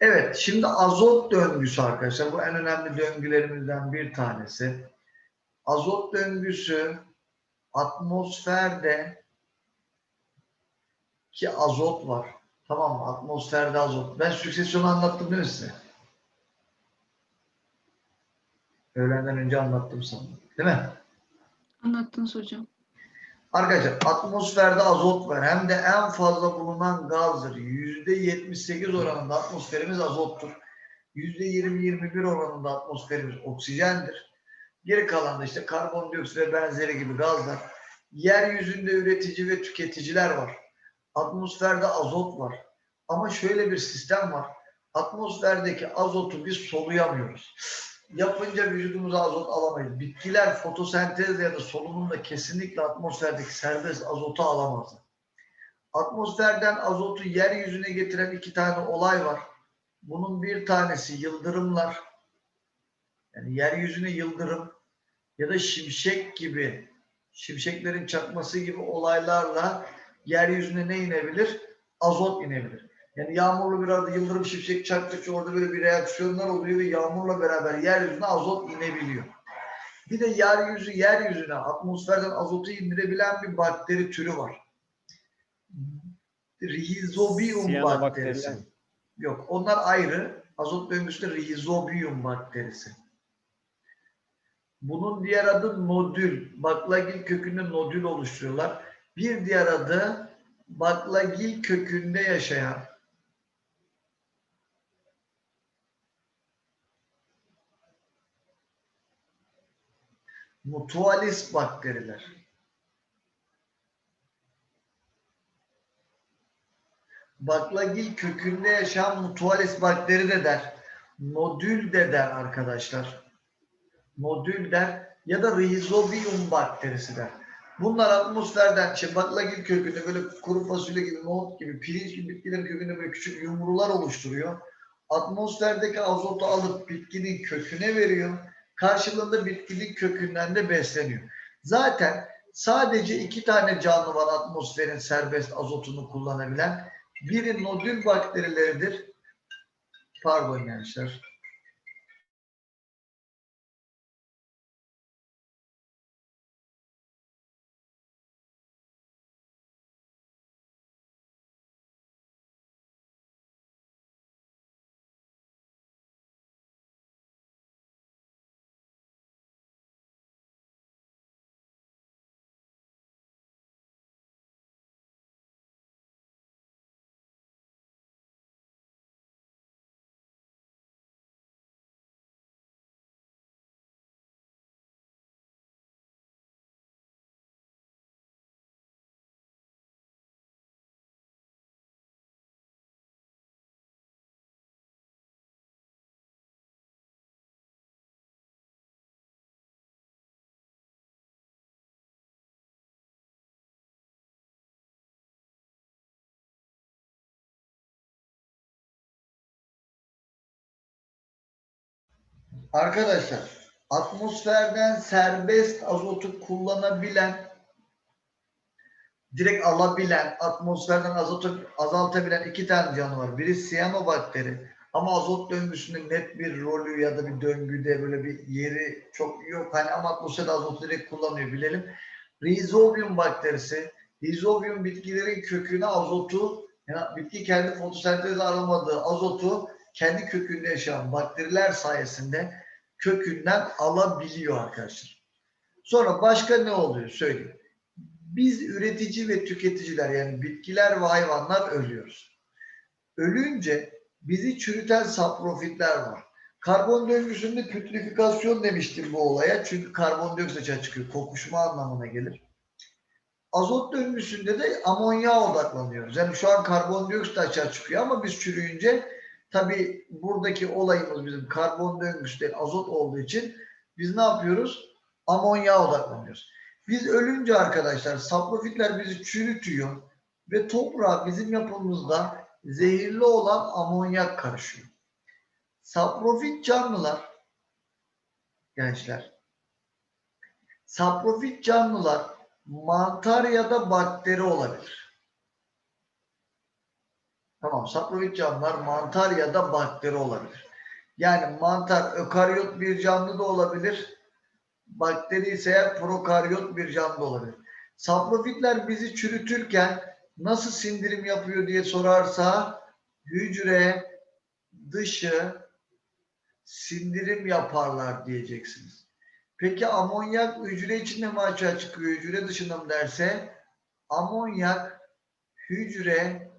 Evet, şimdi azot döngüsü arkadaşlar. Bu en önemli döngülerimizden bir tanesi. Azot döngüsü atmosferde ki azot var. Tamam mı? Atmosferde azot. Ben süksesyonu anlattım değil mi size? Öğlenden önce anlattım sanırım. Değil mi? Anlattınız hocam. Arkadaşlar atmosferde azot var. Hem de en fazla bulunan gazdır. %78 oranında atmosferimiz azottur. %20-21 oranında atmosferimiz oksijendir. Geri kalan da işte karbondioksit ve benzeri gibi gazlar. Yeryüzünde üretici ve tüketiciler var. Atmosferde azot var. Ama şöyle bir sistem var. Atmosferdeki azotu biz soluyamıyoruz. Yapınca vücudumuza azot alamayız. Bitkiler fotosentezle ya da solunumla kesinlikle atmosferdeki serbest azotu alamazlar. Atmosferden azotu yeryüzüne getiren iki tane olay var. Bunun bir tanesi yıldırımlar. Yani yeryüzüne yıldırım ya da şimşek gibi, şimşeklerin çakması gibi olaylarla yeryüzüne ne inebilir? Azot inebilir. Yani yağmurlu bir arada yıldırım şimşek çaktıkça orada böyle bir reaksiyonlar oluyor ve yağmurla beraber yeryüzüne azot inebiliyor. Bir de yeryüzü yeryüzüne atmosferden azotu indirebilen bir bakteri türü var. Rhizobium bakterisi. Yok onlar ayrı. Azot döngüsünde Rhizobium bakterisi. Bunun diğer adı nodül. Baklagil kökünde nodül oluşturuyorlar. Bir diğer adı baklagil kökünde yaşayan mutualis bakteriler. Baklagil kökünde yaşayan mutualis bakteri de der. Nodül de der arkadaşlar. Nodül der ya da rhizobium bakterisi der. Bunlar atmosferden, şey baklagil kökünde böyle kuru fasulye gibi, nohut gibi, pirinç gibi bitkilerin kökünde böyle küçük yumrular oluşturuyor. Atmosferdeki azotu alıp bitkinin köküne veriyor. Karşılığında bitkinin kökünden de besleniyor. Zaten sadece iki tane canlı var atmosferin serbest azotunu kullanabilen. Biri nodül bakterileridir. Pardon gençler. Arkadaşlar atmosferden serbest azotu kullanabilen direkt alabilen, atmosferden azotu azaltabilen iki tane canlı var. Biri siyanobakteri ama azot döngüsünde net bir rolü ya da bir döngüde böyle bir yeri çok yok. Hani ama atmosferde azotu direkt kullanıyor bilelim. Rhizobium bakterisi. Rhizobium bitkilerin köküne azotu yani bitki kendi fotosentez aramadığı azotu kendi kökünde yaşayan bakteriler sayesinde kökünden alabiliyor arkadaşlar. Sonra başka ne oluyor söyleyeyim. Biz üretici ve tüketiciler yani bitkiler ve hayvanlar ölüyoruz. Ölünce bizi çürüten saprofitler var. Karbon döngüsünde pütrifikasyon demiştim bu olaya. Çünkü karbondioksit açığa çıkıyor. Kokuşma anlamına gelir. Azot döngüsünde de amonya odaklanıyoruz. Yani şu an karbondioksit açığa çıkıyor ama biz çürüyünce tabii buradaki olayımız bizim karbon döngüsü değil, azot olduğu için biz ne yapıyoruz? Amonya odaklanıyoruz. Biz ölünce arkadaşlar saprofitler bizi çürütüyor ve toprağa bizim yapımızda zehirli olan amonyak karışıyor. Saprofit canlılar gençler saprofit canlılar mantar ya da bakteri olabilir. Tamam. Saprofit canlılar mantar ya da bakteri olabilir. Yani mantar ökaryot bir canlı da olabilir. Bakteri ise prokaryot bir canlı olabilir. Saprofitler bizi çürütürken nasıl sindirim yapıyor diye sorarsa hücre dışı sindirim yaparlar diyeceksiniz. Peki amonyak hücre içinde mi açığa çıkıyor, hücre dışında mı derse amonyak hücre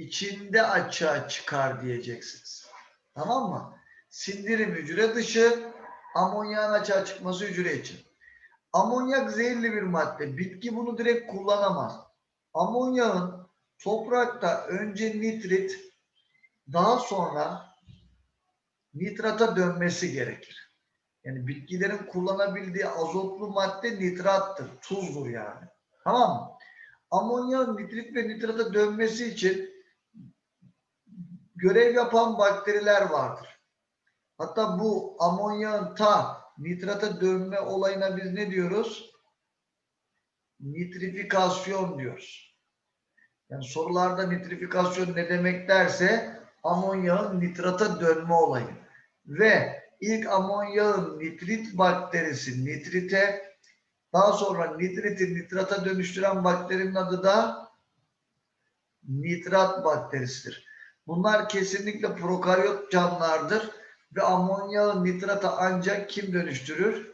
içinde açığa çıkar diyeceksiniz. Tamam mı? Sindirim hücre dışı, amonyağın açığa çıkması hücre için. Amonyak zehirli bir madde. Bitki bunu direkt kullanamaz. Amonyağın toprakta önce nitrit, daha sonra nitrata dönmesi gerekir. Yani bitkilerin kullanabildiği azotlu madde nitrattır, tuzdur yani. Tamam mı? Amonyağın nitrit ve nitrata dönmesi için görev yapan bakteriler vardır. Hatta bu amonyağın ta nitrata dönme olayına biz ne diyoruz? Nitrifikasyon diyoruz. Yani sorularda nitrifikasyon ne demek derse amonyağın nitrata dönme olayı. Ve ilk amonyağın nitrit bakterisi nitrite daha sonra nitriti nitrata dönüştüren bakterinin adı da nitrat bakterisidir. Bunlar kesinlikle prokaryot canlılardır ve amonyağın nitrata ancak kim dönüştürür?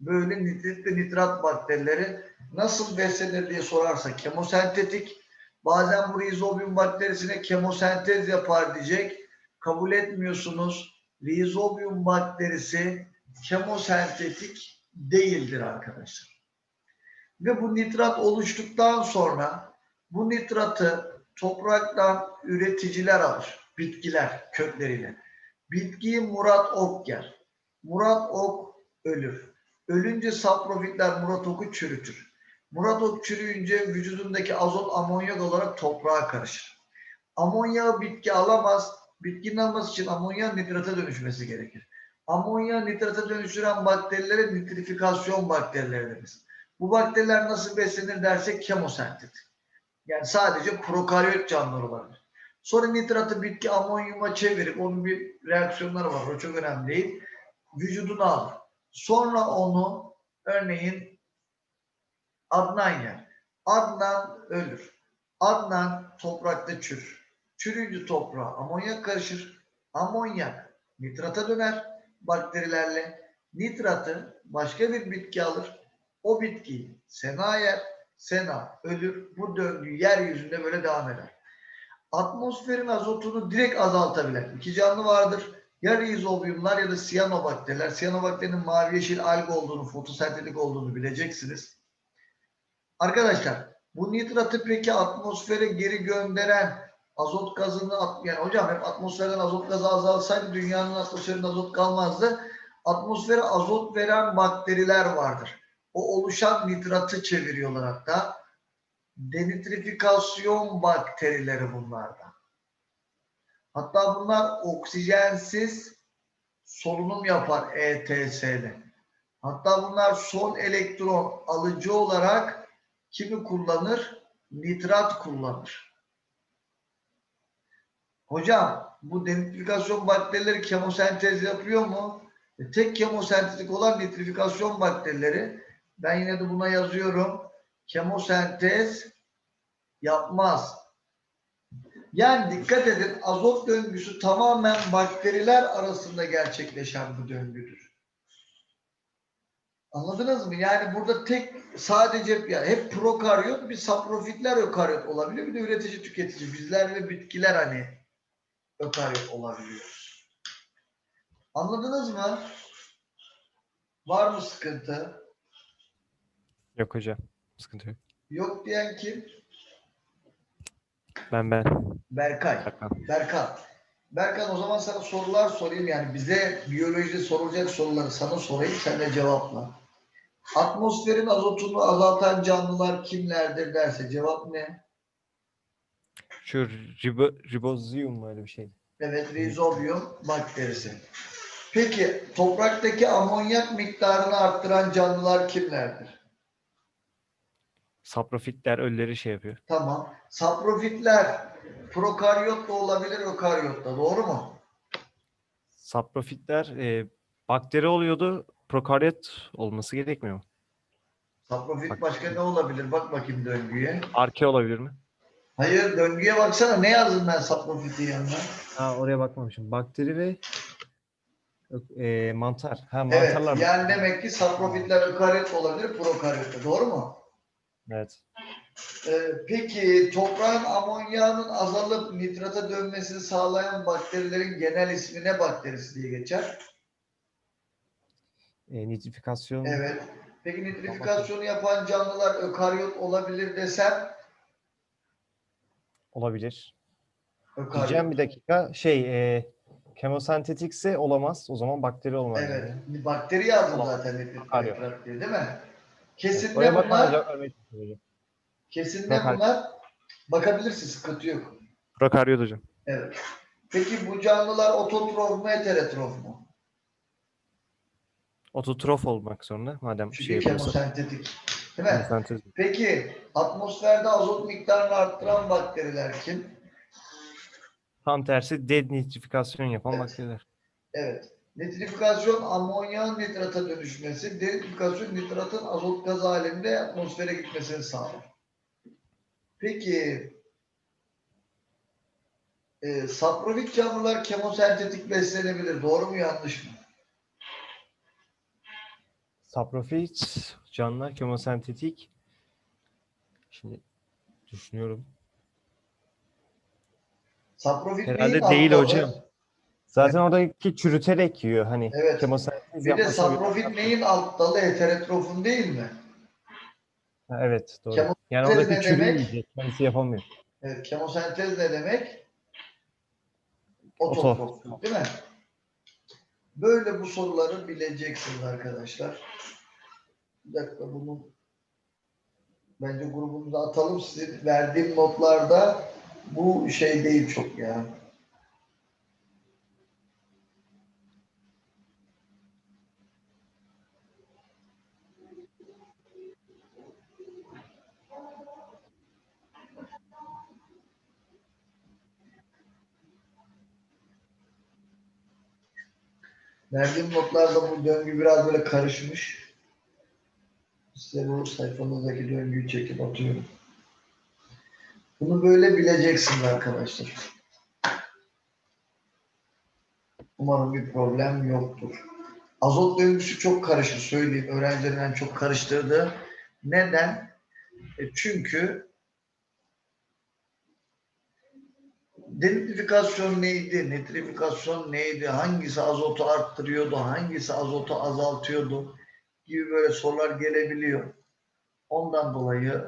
Böyle nitrit ve nitrat bakterileri nasıl beslenir diye sorarsa kemosentetik bazen bu rizobium bakterisine kemosentez yapar diyecek. Kabul etmiyorsunuz. Rizobium bakterisi kemosentetik değildir arkadaşlar. Ve bu nitrat oluştuktan sonra bu nitratı topraktan üreticiler alır. Bitkiler kökleriyle. Bitkiyi Murat Ok yer. Murat Ok ölür. Ölünce saprofitler Murat Ok'u çürütür. Murat Ok çürüyünce vücudundaki azot amonyak olarak toprağa karışır. Amonyağı bitki alamaz. Bitkinin alması için amonyak nitrata dönüşmesi gerekir. Amonyağı nitrata dönüştüren bakterilere nitrifikasyon bakterileri deriz. Bu bakteriler nasıl beslenir dersek kemosentetik. Yani sadece prokaryot canlılar olabilir. Sonra nitratı bitki amonyuma çevirip onun bir reaksiyonları var. O çok önemli değil. Vücuduna alır. Sonra onu örneğin Adnan yer. Adnan ölür. Adnan toprakta çürür. Çürüyünce toprağa amonyak karışır. Amonyak nitrata döner bakterilerle. Nitratı başka bir bitki alır. O bitkiyi sena yer. Sena ölür. Bu döngü yeryüzünde böyle devam eder. Atmosferin azotunu direkt azaltabilen iki canlı vardır. Ya rizobiumlar ya da siyanobakteriler. Siyanobakterinin mavi yeşil alg olduğunu, fotosentetik olduğunu bileceksiniz. Arkadaşlar bu nitratı peki atmosfere geri gönderen azot gazını yani hocam hep atmosferden azot gazı azalsaydı dünyanın atmosferinde azot kalmazdı. Atmosfere azot veren bakteriler vardır. O oluşan nitratı çeviriyorlar hatta. Denitrifikasyon bakterileri bunlarda. Hatta bunlar oksijensiz solunum yapar ETS'de. Hatta bunlar son elektron alıcı olarak kimi kullanır? Nitrat kullanır. Hocam bu denitrifikasyon bakterileri kemosentez yapıyor mu? E, tek kemosentetik olan nitrifikasyon bakterileri. Ben yine de buna yazıyorum. Kemosentez yapmaz. Yani dikkat edin azot döngüsü tamamen bakteriler arasında gerçekleşen bir döngüdür. Anladınız mı? Yani burada tek sadece yani hep prokaryot bir saprofitler ökaryot olabiliyor. Bir de üretici tüketici bizler ve bitkiler hani ökaryot olabiliyoruz. Anladınız mı? Var mı sıkıntı? Yok hocam. Sıkıntı yok. Yok diyen kim? Ben ben. Berkay. Erkan. Berkan. Berkan o zaman sana sorular sorayım yani bize biyolojide sorulacak soruları sana sorayım sen de cevapla. Atmosferin azotunu azaltan canlılar kimlerdir derse cevap ne? Şu ribo, ribozyum mu öyle bir şey? Evet rizobium bakterisi. Peki topraktaki amonyak miktarını arttıran canlılar kimlerdir? Saprofitler ölüleri şey yapıyor. Tamam. Saprofitler prokaryot da olabilir, ökaryot da. Doğru mu? Saprofitler e, bakteri oluyordu. Prokaryot olması gerekmiyor mu? Saprofit Bak- başka ne olabilir? Bak bakayım döngüye. Arke olabilir mi? Hayır döngüye baksana. Ne yazdım ben saprofitin yanına? Ha oraya bakmamışım. Bakteri ve e, mantar. Ha Evet. mantarlar. Yani demek ki saprofitler ökaryot olabilir, prokaryot da. Doğru mu? Evet. Ee, peki toprağın amonyağının azalıp nitrata dönmesini sağlayan bakterilerin genel ismi ne bakterisi diye geçer? E, nitrifikasyon Evet. Peki nitrifikasyonu yapan canlılar ökaryot olabilir desem olabilir. ökaryot. Diyeceğim bir dakika. Şey e, kemosentetikse olamaz. O zaman bakteri olmaz. Evet. yani. Bakteri yazdım zaten Ökaryot. diye değil mi? Kesin Oraya ne bakmadan bunlar? cevap vermeye çalışıyorum. Kesin ne Ökaryot. bunlar? Bakabilirsin sıkıntı yok. Prokaryot hocam. Evet. Peki bu canlılar ototrof mu heterotrof mu? Ototrof olmak zorunda. Madem Çünkü şey yapıyorsa. kemosentetik. Değil mi? Kemosentez. Peki atmosferde azot miktarını arttıran bakteriler kim? Tam tersi denitrifikasyon yapan Evet. bakteriler. Evet. Nitrifikasyon amonyağın nitrata dönüşmesi, denitrifikasyon nitratın azot gaz halinde atmosfere gitmesini sağlar. Peki e, saprofit canlılar kemosentetik beslenebilir. Doğru mu yanlış mı? Saprofit, canlılar kemosentetik. Şimdi düşünüyorum. Saprofit Herhalde değil alt hocam. dalı? Zaten oradaki çürüterek yiyor. Hani Evet. kemosentez Bir de yapması saprofit neyin alt dalı? Heterotrofun değil mi? Ha, evet doğru. Kemosentez Yani oradaki ne çürüğü demek? yiyecek. Kendisi yapamıyor. Evet, kemosentez ne demek? Oto. Ototrof, değil mi? Böyle bu soruları bileceksiniz arkadaşlar. Bir dakika bunu bence grubumuza atalım. Size verdiğim notlarda bu şey değil çok ya. Verdiğim notlarda bu döngü biraz böyle karışmış. Size bu sayfanızdaki döngüyü çekip atıyorum. Bunu böyle bileceksiniz arkadaşlar. Umarım bir problem yoktur. Azot döngüsü çok karışır söyleyeyim. Öğrencilerin en çok karıştırdığı. Neden? E çünkü denitrifikasyon neydi? Nitrifikasyon neydi? Hangisi azotu arttırıyordu? Hangisi azotu azaltıyordu? Gibi böyle sorular gelebiliyor. Ondan dolayı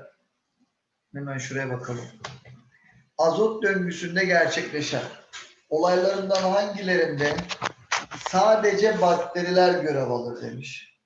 hemen şuraya bakalım. Azot döngüsünde gerçekleşen olaylarından hangilerinde sadece bakteriler görev alır demiş.